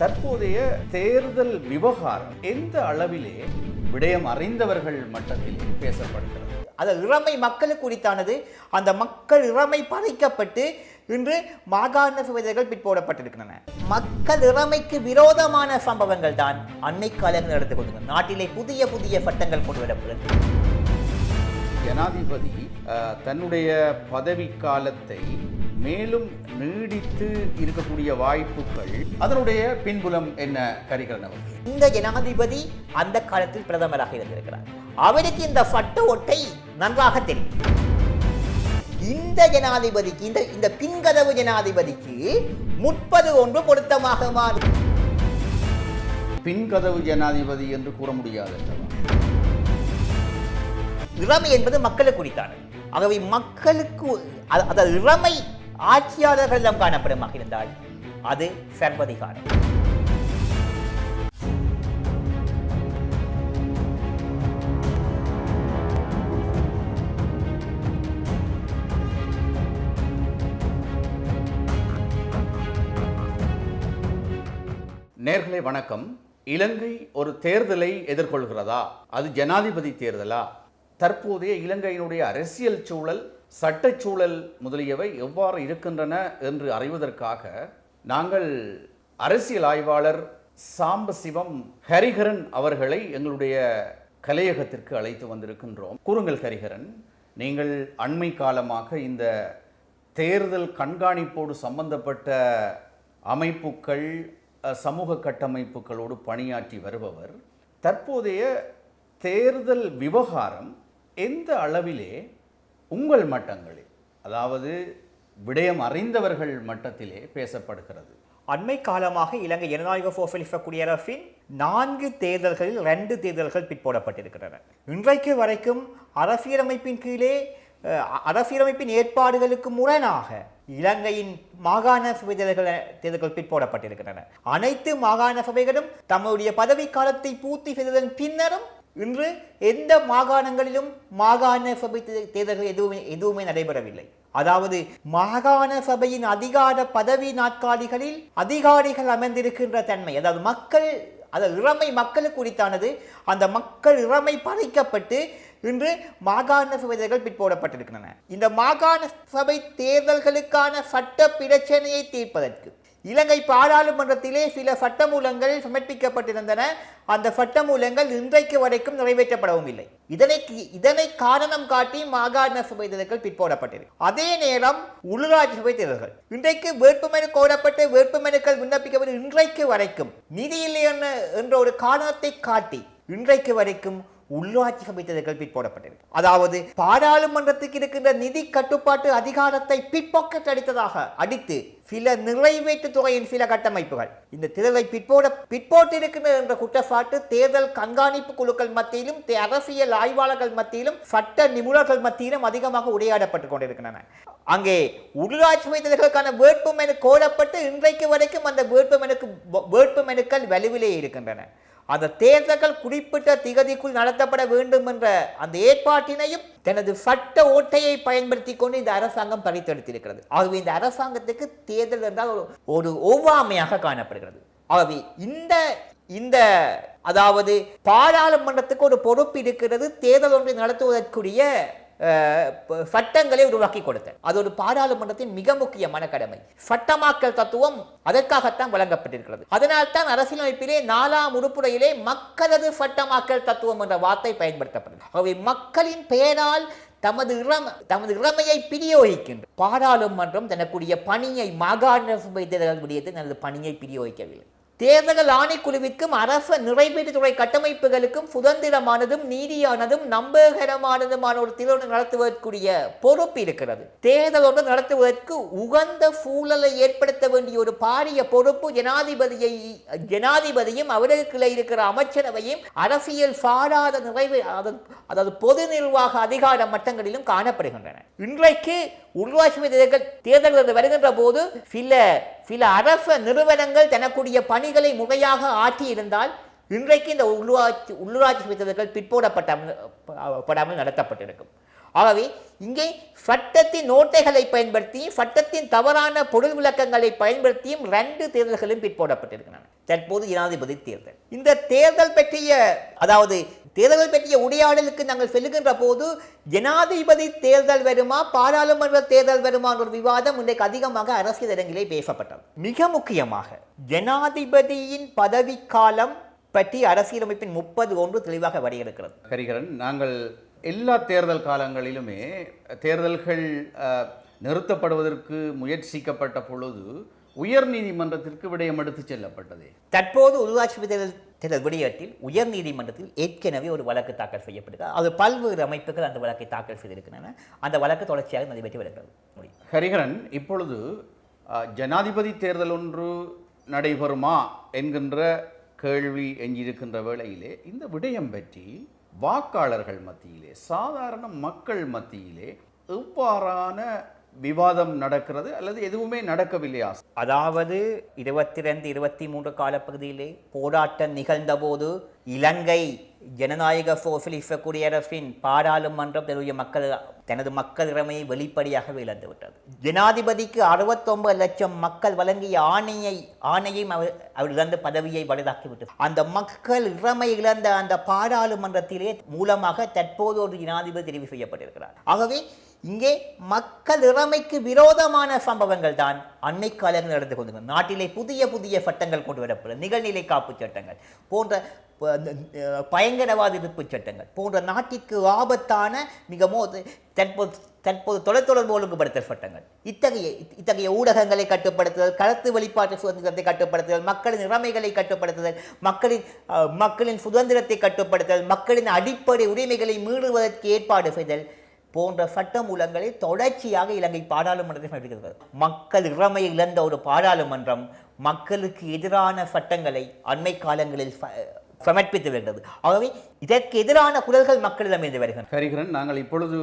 தற்போதைய தேர்தல் விவகாரம் எந்த அளவிலே விடயம் அறிந்தவர்கள் மட்டத்தில் பேசப்படுகிறது? அது இளமை மக்களுக்கு உரித்தானது. அந்த மக்கள் இளமை பறிக்கப்பட்டு இன்று மாகாண சுவைதர்கள் பிற்போடப்பட்டிருக்கின்றன மக்கள் இளமைக்கு விரோதமான சம்பவங்கள் தான் அன்னை காலங்கள் நடந்து கொண்டிருக்கின்றன. நாட்டிலே புதிய புதிய சட்டங்கள் கொண்டு வரப்படுகிறது ஜனாதிபதி தன்னுடைய பதவி காலத்தை மேலும் நீடித்து இருக்கக்கூடிய வாய்ப்புகள். அதனுடைய பின்புலம் என்ன கரிகரன் அவர்கள்? இந்த ஜனாதிபதி அந்த காலத்தில் பிரதமராக இருந்திருக்கிறார். அவருக்கு இந்த சட்ட ஒட்டை நன்றாக தெரியும். இந்த ஜனாதிபதிக்கு இந்த இந்த பின்கதவு ஜனாதிபதிக்கு முப்பது ஒன்று பொருத்தமாக மாறும் பின்கதவு ஜனாதிபதி என்று கூற முடியாது? இளமை என்பது மக்களுக்கு உரித்தானது. ஆகவே மக்களுக்கு அது- அதாவது இளமை ஆட்சியாளர்களிடம் காணப்படுமாக இருந்தால் அது சர்வதிகாரம். நேர்களை வணக்கம். இலங்கை ஒரு தேர்தலை எதிர்கொள்கிறதா? அது ஜனாதிபதி தேர்தலா? தற்போதைய இலங்கையினுடைய அரசியல் சூழல் சட்டச்சூழல் முதலியவை எவ்வாறு இருக்கின்றன என்று அறிவதற்காக நாங்கள் அரசியல் ஆய்வாளர் சாம்பசிவம் ஹரிஹரன் அவர்களை எங்களுடைய கலையகத்திற்கு அழைத்து வந்திருக்கின்றோம். கூறுங்கள் ஹரிஹரன் நீங்கள் அண்மை காலமாக இந்த தேர்தல் கண்காணிப்போடு சம்பந்தப்பட்ட அமைப்புகள் சமூக கட்டமைப்புகளோடு பணியாற்றி வருபவர் தற்போதைய தேர்தல் விவகாரம் எந்த அளவிலே உங்கள் மட்டங்களில் அதாவது விடயம் அறிந்தவர்கள் மட்டத்திலே பேசப்படுகிறது. அண்மை காலமாக இலங்கை ஜனநாயக சோசலிச குடியரசின் நான்கு தேர்தல்களில் ரெண்டு தேர்தல்கள் பிற்போடப்பட்டிருக்கின்றன. இன்றைக்கு வரைக்கும் அரசியலமைப்பின் கீழே அரசியலமைப்பின் ஏற்பாடுகளுக்கு முரணாக இலங்கையின் மாகாண சபை தேர்தல்கள் தேர்தல்கள் பிற்போடப்பட்டிருக்கின்றன. அனைத்து மாகாண சபைகளும் தம்முடைய பதவி காலத்தை பூர்த்தி செய்ததன் பின்னரும் இன்று எந்த மாகாணங்களிலும் மாகாண சபை தே- தேர்தல்கள் எதுவுமே எதுவுமே நடைபெறவில்லை. அதாவது மாகாண சபையின் அதிகார பதவி நாற்காலிகளில் அதிகாரிகள் அமர்ந்திருக்கின்ற தன்மை அதாவது மக்கள் அதாவது இறமை மக்களுக்கு உரித்தானது அந்த மக்கள் இளமை பறிக்கப்பட்டு இன்று மாகாண சபை தேர்தல்கள் பிற்போடப்பட்டிருக்கின்றன இந்த மாகாண சபை தேர்தல்களுக்கான சட்ட பிரச்சனையை தீர்ப்பதற்கு இலங்கை பாராளுமன்றத்திலே சில சட்டமூலங்கள் சமர்ப்பிக்கப்பட்டிருந்தன. அந்த சட்டமூலங்கள் இன்றைக்கு வரைக்கும் நிறைவேற்றப்படவும் இல்லை. இதனை இதனை காரணம் காட்டி மாகாண சபை தேர்தல்கள் பிற்போடப்பட்டது. அதே நேரம் உள்ளூராட்சி சபை தேர்தல்கள். இன்றைக்கு வேட்புமனு கோரப்பட்டு வேட்புமனுக்கள் விண்ணப்பிக்கப்பட்டு இன்றைக்கு வரைக்கும். நிதி இல்லை என்ற ஒரு காரணத்தை காட்டி இன்றைக்கு வரைக்கும் உள்ளாட்சி சபை தேர்தல்கள் பிற்போடப்பட்டிருக்கு. அதாவது பாராளுமன்றத்துக்கு இருக்கின்ற நிதி கட்டுப்பாட்டு அதிகாரத்தை பிற்போக்கட் அடித்ததாக அடித்து சில நிறைவேற்று துறையின் சில கட்டமைப்புகள். இந்த தேர்தலை பிற்போட பிற்போட்டிருக்கின்ற என்ற குற்றச்சாட்டு தேர்தல் கண்காணிப்பு குழுக்கள் மத்தியிலும் தே- அரசியல் ஆய்வாளர்கள் மத்தியிலும் சட்ட நிபுணர்கள் மத்தியிலும் அதிகமாக உரையாடப்பட்டு கொண்டிருக்கின்றன. அங்கே உள்ளாட்சி சபை தேர்தல்களுக்கான வேட்புமனு கோரப்பட்டு இன்றைக்கு வரைக்கும் அந்த வேட்புமனுக்கு வேட்புமனுக்கள் வலுவிலே இருக்கின்றன. அந்த தேர்தல்கள் குறிப்பிட்ட திகதிக்குள் நடத்தப்பட வேண்டும் என்ற அந்த ஏற்பாட்டினையும் தனது சட்ட ஓட்டையை பயன்படுத்தி கொண்டு இந்த அரசாங்கம் பறித்தெடுத்திருக்கிறது. ஆகவே இந்த அரசாங்கத்துக்கு தேர்தல் என்றால் ஒரு ஒரு ஒவ்வாமையாக காணப்படுகிறது. ஆகவே இந்த இந்த அதாவது பாராளுமன்றத்துக்கு ஒரு பொறுப்பு இருக்கிறது தேர்தல் ஒன்றை நடத்துவதற்குரிய சட்டங்களை உருவாக்கி கொடுத்தேன். அது ஒரு பாராளுமன்றத்தின் மிக முக்கியமான கடமை. சட்டமாக்கல் தத்துவம் அதற்காகத்தான் வழங்கப்பட்டிருக்கிறது. அதனால்தான் அரசியலமைப்பிலே நாலாம் உறுப்புரையிலே மக்களது சட்டமாக்கல் தத்துவம் என்ற வார்த்தை பயன்படுத்தப்படுகிறது. ஆகவே மக்களின் பெயரால் தமது இளம் தமது இளமையை பிரயோகிக்கின்ற பாராளுமன்றம் தனக்குரிய பணியை மாகாண சபை தேர்தல் தனது பணியை பிரயோகிக்கவில்லை. தேர்தல் ஆணைக்குழுவிற்கும் அரச நிறைவேற்றுத்துறை கட்டமைப்புகளுக்கும் சுதந்திரமானதும் நீதியானதும் நம்பகரமானதுமான ஒரு தேர்தல் நடத்துவதற்குரிய பொறுப்பு இருக்கிறது. தேர்தல் ஒன்று நடத்துவதற்கு உகந்த சூழலை ஏற்படுத்த வேண்டிய ஒரு பாரிய பொறுப்பு ஜனாதிபதியை ஜனாதிபதியும் அவர்களுக்குள்ள இருக்கிற அமைச்சரவையும் அரசியல் சாராத நிறைவு அதாவது- அதாவது பொது நிர்வாக அதிகார மட்டங்களிலும் காணப்படுகின்றன. இன்றைக்கு உள்ளாட்சி தேர்தல் வருகின்ற போது சில சில அரச நிறுவனங்கள் தனக்குரிய பணிகளை முறையாக ஆற்றியிருந்தால் இன்றைக்கு இந்த உள்ளூராட்சி உள்ளூராட்சி சபை தேர்தல்கள் பிற்போடப்பட்டாமல் படாமல் நடத்தப்பட்டிருக்கும். ஆகவே இங்கே சட்டத்தின் நோட்டைகளை பயன்படுத்தியும் சட்டத்தின் தவறான பொருள் விளக்கங்களை பயன்படுத்தியும் ரெண்டு தேர்தல்களும் பிற்போடப்பட்டிருக்கின்றன. தற்போது ஜனாதிபதி தேர்தல். இந்த தேர்தல் பற்றிய அதாவது தேர்தல் பற்றிய உரையாடலுக்கு நாங்கள் செல்லுகின்ற போது ஜனாதிபதி தேர்தல் வருமா பாராளுமன்ற தேர்தல் வருமா என்ற ஒரு விவாதம் இன்றைக்கு அதிகமாக அரசியல் அரங்கிலே பேசப்பட்டது. மிக முக்கியமாக ஜனாதிபதியின் பதவிக்காலம் பற்றி அரசியலமைப்பின் முப்பது ஒன்று தெளிவாக வரையறுக்கிறது. ஹரிகரன் நாங்கள் எல்லா தேர்தல் காலங்களிலுமே தேர்தல்கள் நிறுத்தப்படுவதற்கு முயற்சிக்கப்பட்ட பொழுது உயர் நீதிமன்றத்திற்கு விடயம் எடுத்துச் செல்லப்பட்டது. தற்போது உள்ளாட்சி தேர்தல் விடயத்தில் உயர் நீதிமன்றத்தில் ஏற்கனவே ஒரு வழக்கு தாக்கல் செய்யப்பட்டிருக்கிறது அது பல்வேறு அமைப்புகள் அந்த வழக்கை தாக்கல் செய்திருக்கின்றன. அந்த வழக்கு தொடர்ச்சியாக நடைபெற்று வருகிறது. ஹரிஹரன் இப்பொழுது ஜனாதிபதி தேர்தல் ஒன்று நடைபெறுமா என்கின்ற கேள்வி எஞ்சியிருக்கின்ற வேளையிலே இந்த விடயம் பற்றி வாக்காளர்கள் மத்தியிலே சாதாரண மக்கள் மத்தியிலே எவ்வாறான விவாதம் நடக்கிறது அல்லது எதுவுமே நடக்கவில்லையா அதாவது இருபத்தி ரெண்டு இருபத்தி மூன்று காலப்பகுதியிலே போராட்டம் நிகழ்ந்தபோது இலங்கை ஜனநாயக சோசலிச குடியரசின் பாராளுமன்றம் தன்னுடைய மக்கள் தனது மக்கள் திறமையை வெளிப்படையாக இழந்து விட்டது. ஜனாதிபதிக்கு அறுபத்தொன்பது லட்சம் மக்கள் வழங்கிய ஆணையை ஆணையும் அவர் அவர் இழந்த பதவியை வலுதாக்கிவிட்டது அந்த மக்கள் இறமை இழந்த அந்த பாராளுமன்றத்திலே மூலமாக தற்போது ஒரு ஜனாதிபதி தெரிவு செய்யப்பட்டிருக்கிறார். ஆகவே இங்கே மக்கள் இறமைக்கு விரோதமான சம்பவங்கள் தான் அண்மை காலங்கள் நடந்து கொண்டிருக்கிறது நாட்டிலே புதிய புதிய சட்டங்கள் கொண்டு வரப்படும் நிகழ்நிலை காப்பு சட்டங்கள் போன்ற பயங்கரவாத எதிர்ப்பு சட்டங்கள் போன்ற நாட்டிற்கு ஆபத்தான மிக மோ தற்போது தற்போது தொலைத்தொடர்பு ஒழுங்குபடுத்தல் சட்டங்கள். இத்தகைய இத்தகைய ஊடகங்களை கட்டுப்படுத்துதல் கருத்து வெளிப்பாட்டு சுதந்திரத்தை கட்டுப்படுத்துதல் மக்களின் நிறமைகளை கட்டுப்படுத்துதல் மக்களின் மக்களின் சுதந்திரத்தை கட்டுப்படுத்துதல் மக்களின் அடிப்படை உரிமைகளை மீறுவதற்கு ஏற்பாடு செய்தல் போன்ற சட்ட மூலங்களை தொடர்ச்சியாக இலங்கை பாராளுமன்றத்தை சமர்ப்பிக்கிறது மக்கள் இறமை இழந்த ஒரு பாராளுமன்றம் மக்களுக்கு எதிரான சட்டங்களை அண்மை காலங்களில் ச- சமர்ப்பித்து வருகிறது. ஆகவே இதற்கு எதிரான குரல்கள் மக்களிடமிருந்து வருகின்றன. ஹரிகரன் நாங்கள் இப்பொழுது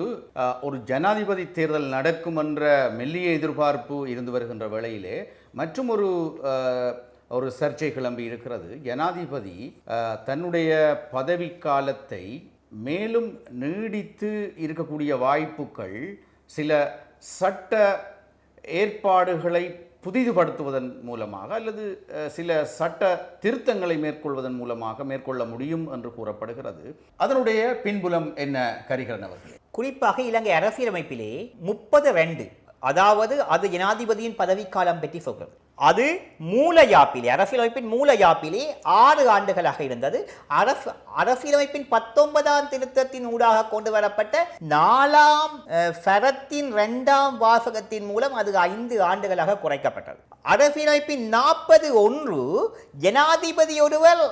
ஒரு ஜனாதிபதி தேர்தல் நடக்கும் என்ற மெல்லிய எதிர்பார்ப்பு இருந்து வருகின்ற வேளையிலே மற்றும் ஒரு ஒரு சர்ச்சை கிளம்பி இருக்கிறது. ஜனாதிபதி தன்னுடைய பதவி காலத்தை மேலும் நீடித்து இருக்கக்கூடிய வாய்ப்புகள் சில சட்ட ஏற்பாடுகளை புதிதுபடுத்துவதன் மூலமாக அல்லது சில சட்ட திருத்தங்களை மேற்கொள்வதன் மூலமாக மேற்கொள்ள முடியும் என்று கூறப்படுகிறது. அதனுடைய பின்புலம் என்ன கரிகரன் அவர்கள்? குறிப்பாக இலங்கை அரசியலமைப்பிலே முப்பது ரெண்டு அதாவது அது ஜனாதிபதியின் பதவிக்காலம் பற்றி சொல்கிறது. அது மூல யாப்பிலே அரசியலமைப்பின் மூல யாப்பிலே ஆறு ஆண்டுகளாக இருந்தது. அரசு அரசியலமைப்பின் பத்தொன்பதாம் திருத்தத்தின் ஊடாக கொண்டு வரப்பட்ட நாலாம் சரத்தின் இரண்டாம் வாசகத்தின் மூலம் அது ஐந்து ஆண்டுகளாக குறைக்கப்பட்டது. அரசியலமைப்பின் நாற்பது ஒன்று ஜனாதிபதி ஒருவர்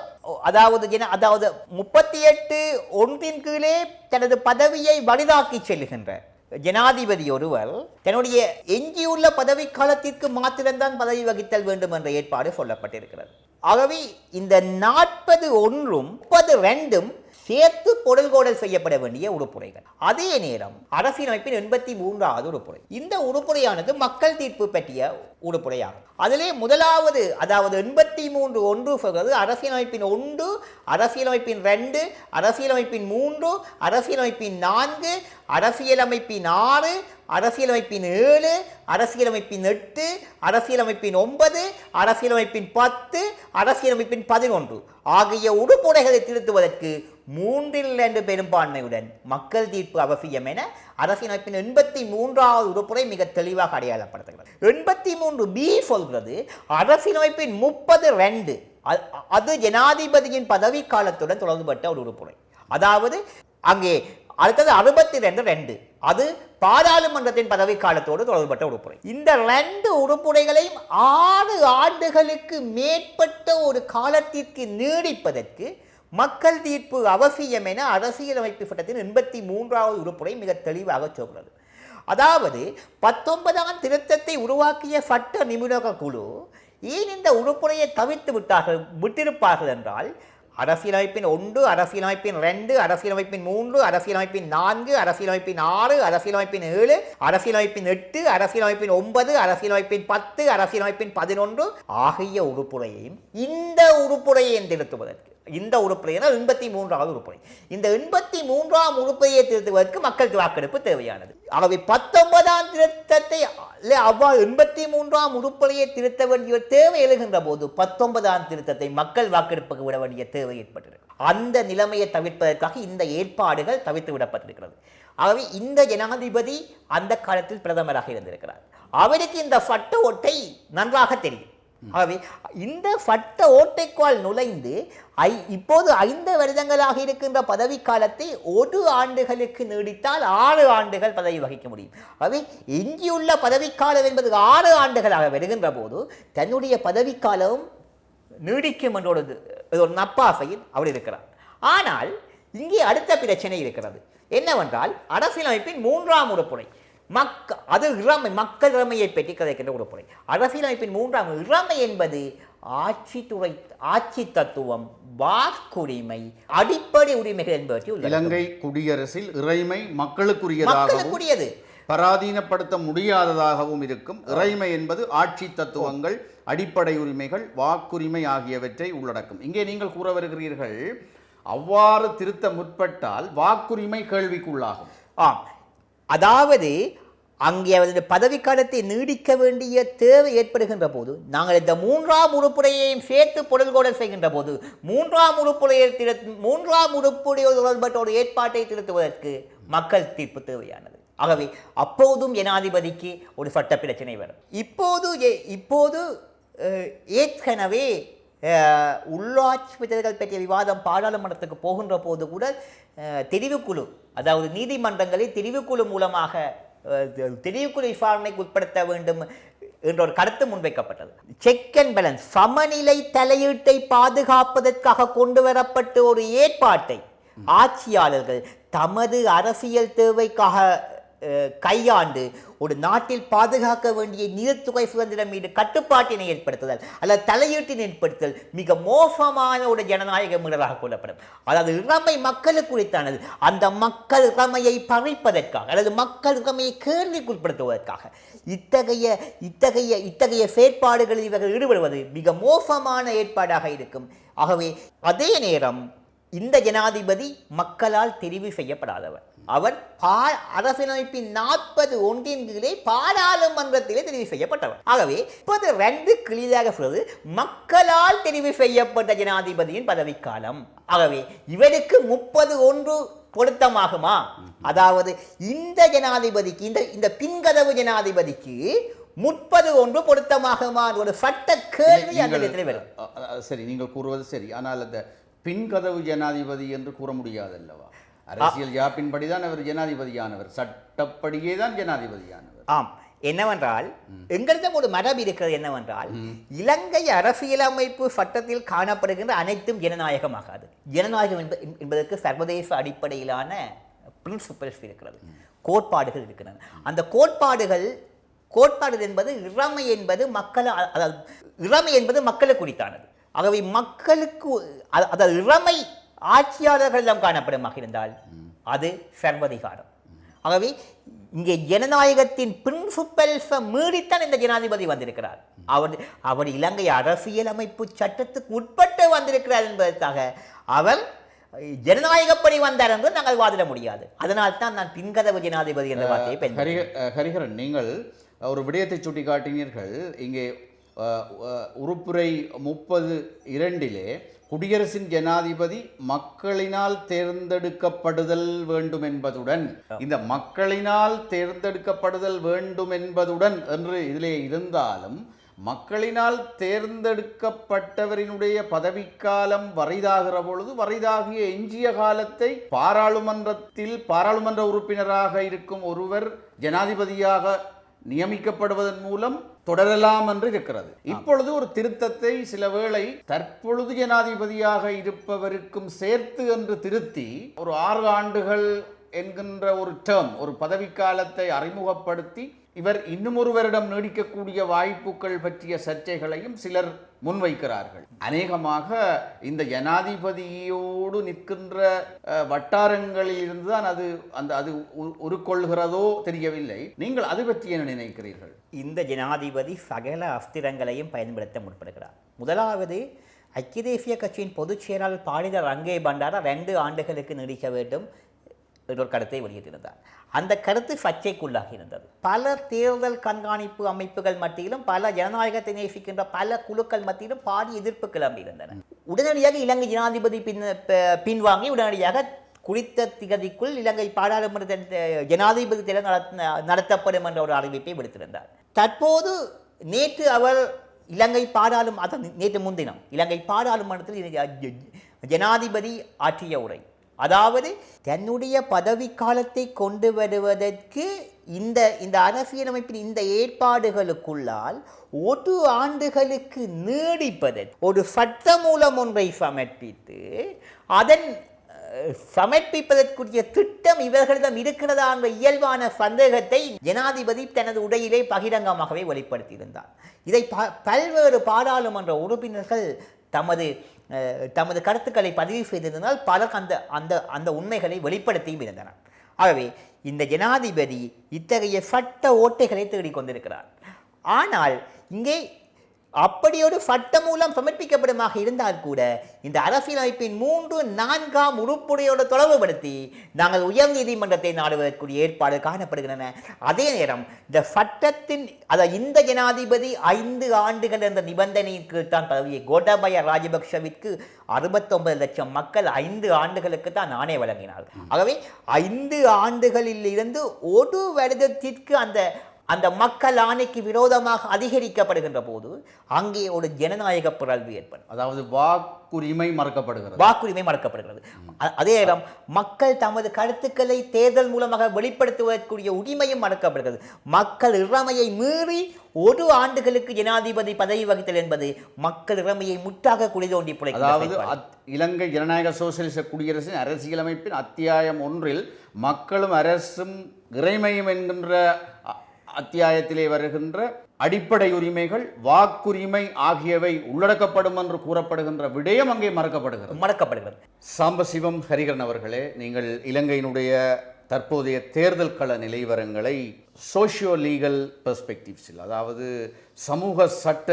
அதாவது ஜன அதாவது முப்பத்தி எட்டு ஒன்றின் கீழே தனது பதவியை வலிதாக்கி செல்கின்ற ஜனாதிபதி ஒருவர் தன்னுடைய எஞ்சியுள்ள பதவி காலத்திற்கு மாத்திரம்தான் பதவி வகித்தல் வேண்டும் என்ற ஏற்பாடு சொல்லப்பட்டிருக்கிறது. ஆகவே இந்த நாற்பது ஒன்றும் முப்பது ரெண்டும் சேர்த்து பொருள்கோடல் செய்யப்பட வேண்டிய உறுப்புரைகள் அதே நேரம் அரசியலமைப்பின் எண்பத்தி மூன்றாவது உறுப்புரை இந்த உறுப்புரையானது மக்கள் தீர்ப்பு பற்றிய உடுப்புடையாகும் அதிலே முதலாவது அதாவது எண்பத்தி மூன்று ஒன்று சொல்கிறது அரசியலமைப்பின் ஒன்று அரசியலமைப்பின் ரெண்டு அரசியலமைப்பின் மூன்று அரசியலமைப்பின் நான்கு அரசியலமைப்பின் ஆறு அரசியலமைப்பின் ஏழு அரசியலமைப்பின் எட்டு அரசியலமைப்பின் ஒன்பது அரசியலமைப்பின் பத்து அரசியலமைப்பின் பதினொன்று. ஆகிய உடுப்புடைகளை திருத்துவதற்கு மூன்றில் இரண்டு பெரும்பான்மையுடன் மக்கள் தீர்ப்பு அவசியம் என அரசியலமைப்பின் எண்பத்தி மூன்றாவது உறுப்புரை மிக தெளிவாக அடையாளப்படுத்துகிறது. எண்பத்தி மூன்று பி சொல்கிறது அரசியலமைப்பின் முப்பது ரெண்டு அது ஜனாதிபதியின் பதவி காலத்துடன் தொடர்புபட்ட ஒரு உறுப்புரை. அதாவது அங்கே அடுத்தது அறுபத்தி ரெண்டு ரெண்டு. அது பாராளுமன்றத்தின் பதவி காலத்தோடு தொடர்புபட்ட உறுப்புரை. இந்த ரெண்டு உறுப்புரைகளையும் ஆறு ஆண்டுகளுக்கு மேற்பட்ட ஒரு காலத்திற்கு நீடிப்பதற்கு மக்கள் தீர்ப்பு அவசியம் என அரசியலமைப்பு சட்டத்தின் எண்பத்தி மூன்றாவது உறுப்புரை மிக தெளிவாக சொல்கிறது. அதாவது பத்தொன்பதாம் திருத்தத்தை உருவாக்கிய சட்ட நிபுணக குழு ஏன் இந்த உறுப்புரையை தவிர்த்து விட்டார்கள் விட்டிருப்பார்கள் என்றால் அரசியலமைப்பின் ஒன்று அரசியலமைப்பின் ரெண்டு அரசியலமைப்பின் மூன்று அரசியலமைப்பின் நான்கு அரசியலமைப்பின் ஆறு அரசியலமைப்பின் ஏழு அரசியலமைப்பின் எட்டு அரசியலமைப்பின் ஒன்பது அரசியலமைப்பின் பத்து அரசியலமைப்பின் பதினொன்று ஆகிய உறுப்புரையையும் இந்த உறுப்புரையை திருத்துவதற்கு இந்த உறுப்பினர் எண்பத்தி மூன்றாவது உறுப்பினர் இந்த எண்பத்தி மூன்றாம் உறுப்புரையை திருத்துவதற்கு மக்கள் வாக்கெடுப்பு தேவையானது. ஆகவே பத்தொன்பதாம் திருத்தத்தை அவ்வாறு எண்பத்தி மூன்றாம் உறுப்புரையை திருத்த வேண்டிய தேவை எழுகின்ற போது பத்தொன்பதாம் திருத்தத்தை மக்கள் வாக்கெடுப்புக்கு விட வேண்டிய தேவை ஏற்பட்டிருக்கு அந்த நிலைமையை தவிர்ப்பதற்காக இந்த ஏற்பாடுகள் தவிர்த்து விடப்பட்டிருக்கிறது. ஆகவே இந்த ஜனாதிபதி அந்த காலத்தில் பிரதமராக இருந்திருக்கிறார். அவருக்கு இந்த சட்ட ஓட்டை நன்றாக தெரியும். ஆகவே இந்த சட்ட ஓட்டைக்குள் நுழைந்து ஐ இப்போது ஐந்து வருடங்களாக இருக்கின்ற பதவி காலத்தை ஒரு ஆண்டுகளுக்கு நீடித்தால் ஆறு ஆண்டுகள் பதவி வகிக்க முடியும். ஆகவே எஞ்சியுள்ள பதவிக்காலம் என்பது ஆறு ஆண்டுகளாக வருகின்ற போது தன்னுடைய பதவிக்காலம் நீடிக்கும் என்ற ஒரு ஒரு நப்பாசையில் அவர் இருக்கிறார். ஆனால் இங்கே அடுத்த பிரச்சனை இருக்கிறது. என்னவென்றால் அரசியலமைப்பின் மூன்றாம் உறுப்புரை. மக்க அது இறமை மக்கள் இறமையை பற்றி கதைக்கின்ற உறுப்புரை அரசியலமைப்பின் மூன்றாம் இறமை என்பது ஆட்சித்துறை ஆட்சி தத்துவம் வாக்குரிமை அடிப்படை உரிமைகள் என்பவற்றை உள்ளடக்கும். இலங்கை குடியரசில் இறைமை மக்களுக்குரியதாகவும் மக்களுக்குரியது. பராதீனப்படுத்த முடியாததாகவும் இருக்கும். இறைமை என்பது ஆட்சி தத்துவங்கள் அடிப்படை உரிமைகள் வாக்குரிமை ஆகியவற்றை உள்ளடக்கும். இங்கே நீங்கள் கூற வருகிறீர்கள் அவ்வாறு திருத்த முற்பட்டால் வாக்குரிமை கேள்விக்குள்ளாகும். ஆம். அதாவது அங்கே அவரது பதவிக்காலத்தை நீடிக்க வேண்டிய தேவை ஏற்படுகின்ற போது நாங்கள் இந்த மூன்றாம் உறுப்புடையையும் சேர்த்து பொருள்கோடல் செய்கின்ற போது மூன்றாம் உறுப்புடைய திரு மூன்றாம் உறுப்புடைய தொடர்பட்ட ஒரு ஏற்பாட்டை திருத்துவதற்கு மக்கள் தீர்ப்பு தேவையானது. ஆகவே அப்போதும் ஜனாதிபதிக்கு ஒரு சட்ட பிரச்சனை வரும். இப்போது ஏ- இப்போது ஏற்கனவே உள்ளாட்சி பிரச்சனைகள் பற்றிய விவாதம் பாராளுமன்றத்துக்கு போகின்ற போது கூட தெரிவுக்குழு அதாவது நீதிமன்றங்களை தெரிவுக்குழு மூலமாக அஹ், தெரிவுக்குழு விசாரணைக்கு உட்படுத்த வேண்டும் என்ற ஒரு கருத்து முன்வைக்கப்பட்டது. செக் அண்ட் பேலன்ஸ் சமநிலை தலையீட்டை பாதுகாப்பதற்காக கொண்டு வரப்பட்ட ஒரு ஏற்பாட்டை ஆட்சியாளர்கள் தமது அரசியல் தேவைக்காக கையாண்டு ஒரு நாட்டில் பாதுகாக்க வேண்டிய நீர்த்துறை சுதந்திரம் மீது கட்டுப்பாட்டினை ஏற்படுத்துதல் அல்லது தலையீட்டினை ஏற்படுத்துதல் மிக மோசமான ஒரு ஜனநாயக மீறலாக கொள்ளப்படும். அதாவது இறமை மக்களுக்கு குறித்தானது அந்த மக்கள் இறமையை பறிப்பதற்காக அல்லது மக்கள் இளமையை கேள்விக்குட்படுத்துவதற்காக இத்தகைய இத்தகைய இத்தகைய செயற்பாடுகளில் இவர்கள் ஈடுபடுவது மிக மோசமான ஏற்பாடாக இருக்கும். ஆகவே அதே நேரம் இந்த ஜனாதிபதி மக்களால் தெரிவு செய்யப்படாதவர். அவர் பா அரசியலமைப்பின் நாற்பது ஒன்றின் கீழே பாராளுமன்றத்திலே தெரிவு செய்யப்பட்டவர். ஆகவே இப்போது ரெண்டு கிளியாக சொல்வது மக்களால் தெரிவு செய்யப்பட்ட ஜனாதிபதியின் பதவிக்காலம். ஆகவே இவருக்கு முப்பது ஒன்று பொருத்தமாகுமா? அதாவது இந்த ஜனாதிபதிக்கு இந்த இந்த பின்கதவு ஜனாதிபதிக்கு முப்பது ஒன்று பொருத்தமாகுமா? என்ற ஒரு சட்ட கேள்வி அந்த இடத்திலே வரும். சரி நீங்கள் கூறுவது சரி. ஆனால் அந்த பின்கதவு ஜனாதிபதி என்று கூற முடியாது அல்லவா அரசியல் யாப்பின்படிதான் அவர் ஜனாதிபதியானவர். சட்டப்படியே தான் ஜனாதிபதியானவர். ஆம். என்னவென்றால் எங்களிடம் ஒரு மரபு இருக்கிறது என்னவென்றால் இலங்கை அரசியலமைப்பு சட்டத்தில் காணப்படுகின்ற அனைத்தும் ஜனநாயகமாகாது. ஜனநாயகம் என்ப- என்பதற்கு சர்வதேச அடிப்படையிலான பிரின்சிபல்ஸ் இருக்கிறது. கோட்பாடுகள் இருக்கின்றன. அந்த கோட்பாடுகள் கோட்பாடு என்பது இறமை என்பது மக்கள் அதாவது இறமை என்பது மக்களுக்கு குறித்தானது ஆகவே மக்களுக்கு அ- அதாவது இறமை ஆட்சியாளர்களிடம் காணப்படுமாக இருந்தால் அது சர்வதிகாரம். ஆகவே இங்கே ஜனநாயகத்தின் பிரின்சிபல்ஸை மீறித்தான் இந்த ஜனாதிபதி வந்திருக்கிறார். அவர் அவர் இலங்கை அரசியலமைப்பு சட்டத்துக்கு உட்பட்டு வந்திருக்கிறார் என்பதற்காக அவர் ஜனநாயகப்படி வந்தார் என்று நாங்கள் வாதிட முடியாது. அதனால் தான் நான் பின்கதவு ஜனாதிபதி என்ற வார்த்தையை ஹரிஹரன் நீங்கள் ஒரு விடயத்தை சுட்டி காட்டினீர்கள் இங்கே உறுப்புரை முப்பது இரண்டிலே குடியரசின் ஜனாதிபதி மக்களினால் தேர்ந்தெடுக்கப்படுதல் வேண்டும் என்பதுடன் இந்த மக்களினால் தேர்ந்தெடுக்கப்படுதல் வேண்டும் என்பதுடன் என்று இதிலே இருந்தாலும் மக்களினால் தேர்ந்தெடுக்கப்பட்டவரினுடைய பதவிக்காலம் வரைதாகிற பொழுது வரைதாகிய எஞ்சிய காலத்தை பாராளுமன்றத்தில் பாராளுமன்ற உறுப்பினராக இருக்கும் ஒருவர் ஜனாதிபதியாக நியமிக்கப்படுவதன் மூலம் தொடரலாம் என்று இருக்கிறது இப்பொழுது ஒரு திருத்தத்தை சில வேளை தற்பொழுது ஜனாதிபதியாக இருப்பவருக்கும் சேர்த்து என்று திருத்தி ஒரு ஆறு ஆண்டுகள் என்கின்ற ஒரு டேர்ம் ஒரு பதவிக்காலத்தை அறிமுகப்படுத்தி இவர் இன்னும் ஒருவரிடம் நீடிக்கக்கூடிய வாய்ப்புகள் பற்றிய சர்ச்சைகளையும் சிலர் முன்வைக்கிறார்கள். அநேகமாக இந்த ஜனாதிபதியோடு நிற்கின்ற வட்டாரங்களில் இருந்துதான் அது அந்த அது உ- உருக்கொள்கிறதோ தெரியவில்லை. நீங்கள் அது பற்றி என்ன நினைக்கிறீர்கள்? இந்த ஜனாதிபதி சகல அஸ்திரங்களையும் பயன்படுத்த முற்படுகிறார். முதலாவது ஐக்கிய தேசிய கட்சியின் பொதுச் செயலாளர் பாலித ரங்கே பண்டாரா ரெண்டு ஆண்டுகளுக்கு நீடிக்க வேண்டும் என்ற ஒரு கருத்தை வெளியிட்டிருந்தார். அந்த கருத்து சர்ச்சைக்குள்ளாகி இருந்தது பல தேர்தல் கண்காணிப்பு அமைப்புகள் மத்தியிலும் பல ஜனநாயகத்தை நேசிக்கின்ற பல குழுக்கள் மத்தியிலும் பாதி எதிர்ப்பு கிளம்பியிருந்தன. உடனடியாக இலங்கை ஜனாதிபதி பின் பின்வாங்கி உடனடியாக குறித்த திகதிக்குள் இலங்கை பாராளுமன்ற ஜனாதிபதி தேர்தல் நடத்த- நடத்தப்படும் என்ற ஒரு அறிவிப்பை விடுத்திருந்தார். தற்போது நேற்று அவர் இலங்கை பாராளும் அதான் நேற்று முன்தினம் இலங்கை பாராளுமன்றத்தில் ஜனாதிபதி ஆற்றிய உரை. அதாவது தன்னுடைய பதவி காலத்தை கொண்டு வருவதற்கு இந்த இந்த அரசியலமைப்பின் இந்த ஏற்பாடுகளுக்குள்ளால் ஒரு ஆண்டுகளுக்கு நீடிப்பதற்கு ஒரு சட்ட மூலம் ஒன்றை சமர்ப்பித்து அதன் சமர்ப்பிப்பதற்குரிய திட்டம் இவர்களிடம் இருக்கிறதா என்ற இயல்பான சந்தேகத்தை ஜனாதிபதி தனது உடையிலே பகிரங்கமாகவே வெளிப்படுத்தியிருந்தார். இதை ப- பல்வேறு பாராளுமன்ற உறுப்பினர்கள் தமது தமது கருத்துக்களை பதிவு செய்திருந்ததால் பலர் அந்த அந்த அந்த உண்மைகளை வெளிப்படுத்தியும் இருந்தனர். ஆகவே இந்த ஜனாதிபதி இத்தகைய சட்ட ஓட்டைகளை தேடிக் கொண்டிருக்கிறார் ஆனால் இங்கே அப்படி ஒரு மூலம் சமர்ப்பிக்கப்படுமாக இருந்தால் கூட இந்த அரசியலமைப்பின் மூன்று நான்காம் உறுப்புடையோடு தொடர்புபடுத்தி நாங்கள் உயர் நீதிமன்றத்தை நாடுவதற்குரிய ஏற்பாடு காணப்படுகின்றன. அதே நேரம் இந்த சட்டத்தின் அத இந்த ஜனாதிபதி ஐந்து ஆண்டுகள் என்ற நிபந்தனைக்கு தான் பதவியை கோட்டாபய ராஜபக்ஷவிற்கு அறுபத்தொன்பது லட்சம் மக்கள் ஐந்து ஆண்டுகளுக்கு தான் நானே வழங்கினார் ஆகவே ஐந்து ஆண்டுகளில் இருந்து ஒரு வருடத்திற்கு அந்த அந்த மக்கள் ஆணைக்கு விரோதமாக அதிகரிக்கப்படுகின்ற போது அங்கே ஒரு ஜனநாயக பிறழ்வு ஏற்படும். அதாவது வாக்குரிமை மறுக்கப்படுகிறது. வாக்குரிமை மறக்கப்படுகிறது. அதே நேரம் மக்கள் தமது கருத்துக்களை தேர்தல் மூலமாக வெளிப்படுத்துவதற்குரிய உரிமையும் மறக்கப்படுகிறது. மக்கள் இறமையை மீறி ஒரு ஆண்டுகளுக்கு ஜனாதிபதி பதவி வகித்தல் என்பது மக்கள் இறமையை முற்றாக குழி தோண்டி புடைக்கின்ற அதாவது இலங்கை ஜனநாயக சோசியலிச குடியரசின் அரசியலமைப்பின் அத்தியாயம் ஒன்றில் மக்களும் அரசும் இறைமையும் என்கின்ற அத்தியாயத்திலே வருகின்ற அடிப்படை உரிமைகள் வாக்குரிமை ஆகியவை உள்ளடக்கப்படும் என்று கூறப்படுகின்ற விடயம் அங்கே மறக்கப்படுகிறது. மறக்கப்படுகிறது. சாம்பசிவம் ஹரிகரன் அவர்களே நீங்கள் இலங்கையினுடைய தற்போதைய தேர்தல் கள நிலைவரங்களை சோஷியோ லீகல் பெர்ஸ்பெக்டிவ்ஸில் அதாவது சமூக சட்ட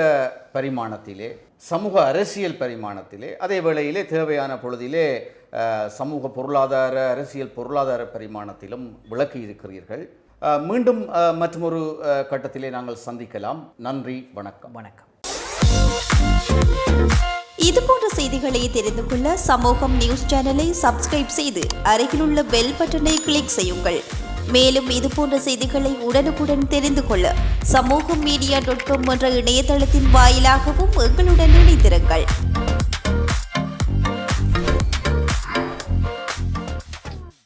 பரிமாணத்திலே சமூக அரசியல் பரிமாணத்திலே அதே வேளையிலே தேவையான பொழுதிலே சமூக பொருளாதார அரசியல் பொருளாதார பரிமாணத்திலும் விளக்கி இருக்கிறீர்கள் மீண்டும் மற்றொரு கட்டத்திலே நாங்கள் சந்திக்கலாம். நன்றி வணக்கம். வணக்கம். இது போன்ற செய்திகளை தெரிந்து கொள்ள சமூகம் நியூஸ் சேனலை சப்ஸ்கிரைப் செய்து அருகிலுள்ள பெல் பட்டனை கிளிக் செய்யுங்கள். மேலும் இது போன்ற செய்திகளை உடனுக்குடன் தெரிந்து கொள்ள சமூகம் மீடியா டாட் காம் என்ற இணையதளத்தின் வாயிலாகவும் எங்களுடன் இணைந்திருங்கள்.